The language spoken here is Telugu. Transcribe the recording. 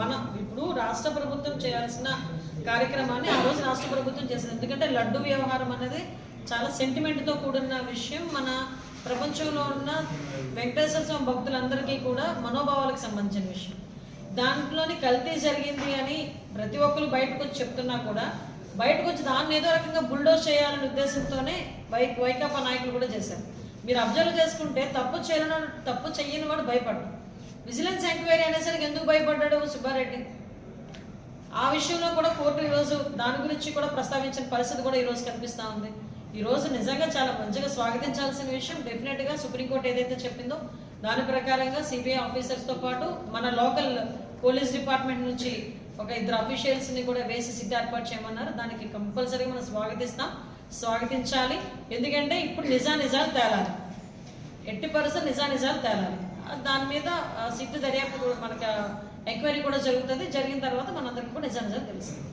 మన ఇప్పుడు రాష్ట్ర ప్రభుత్వం చేయాల్సిన కార్యక్రమాన్ని ఆ రోజు రాష్ట్ర ప్రభుత్వం చేసింది. ఎందుకంటే లడ్డు వ్యవహారం అనేది చాలా సెంటిమెంట్తో కూడిన విషయం. మన ప్రపంచంలో ఉన్న వెంకటేశ్వర స్వామి భక్తులందరికీ కూడా మనోభావాలకు సంబంధించిన విషయం. దాంట్లోని కల్తీ జరిగింది అని ప్రతి ఒక్కరు బయటకు వచ్చి చెప్తున్నా కూడా బయటకు వచ్చి దాన్ని ఏదో రకంగా బుల్డోజ్ చేయాలనే ఉద్దేశంతోనే వై వైకాపా నాయకులు కూడా చేశారు. మీరు అబ్జర్వ్ చేసుకుంటే తప్పు చేయను తప్పు చెయ్యని వాడు భయపడ్డాడు విజిలెన్స్ ఎంక్వైరీ అనేసరికి ఎందుకు భయపడ్డాడు సుబ్బారెడ్డి? ఆ విషయంలో కూడా కోర్టు ఈరోజు దాని గురించి కూడా ప్రస్తావించిన పరిస్థితి కూడా ఈరోజు కనిపిస్తూ ఉంది. ఈరోజు నిజంగా చాలా మంచిగా స్వాగతించాల్సిన విషయం డెఫినెట్గా సుప్రీంకోర్టు ఏదైతే చెప్పిందో దాని ప్రకారంగా సిబిఐ ఆఫీసర్స్తో పాటు మన లోకల్ పోలీస్ డిపార్ట్మెంట్ నుంచి ఒక ఇద్దరు అఫీషియల్స్ని కూడా వేసి సిద్ధ ఏర్పాటు చేయమన్నారు. దానికి కంపల్సరీగా మనం స్వాగతిస్తాం. స్వాగతించాలి. ఎందుకంటే ఇప్పుడు నిజా నిజాలు తేలాలి. ఎట్టి పరిస్థితి నిజానిజాలు తేలాలి. దాని మీద ఆ సిట్టు దర్యాప్తు మనకు ఎంక్వైరీ కూడా జరుగుతుంది. జరిగిన తర్వాత మనందరికీ కూడా నిజా నిజాలు తెలుస్తుంది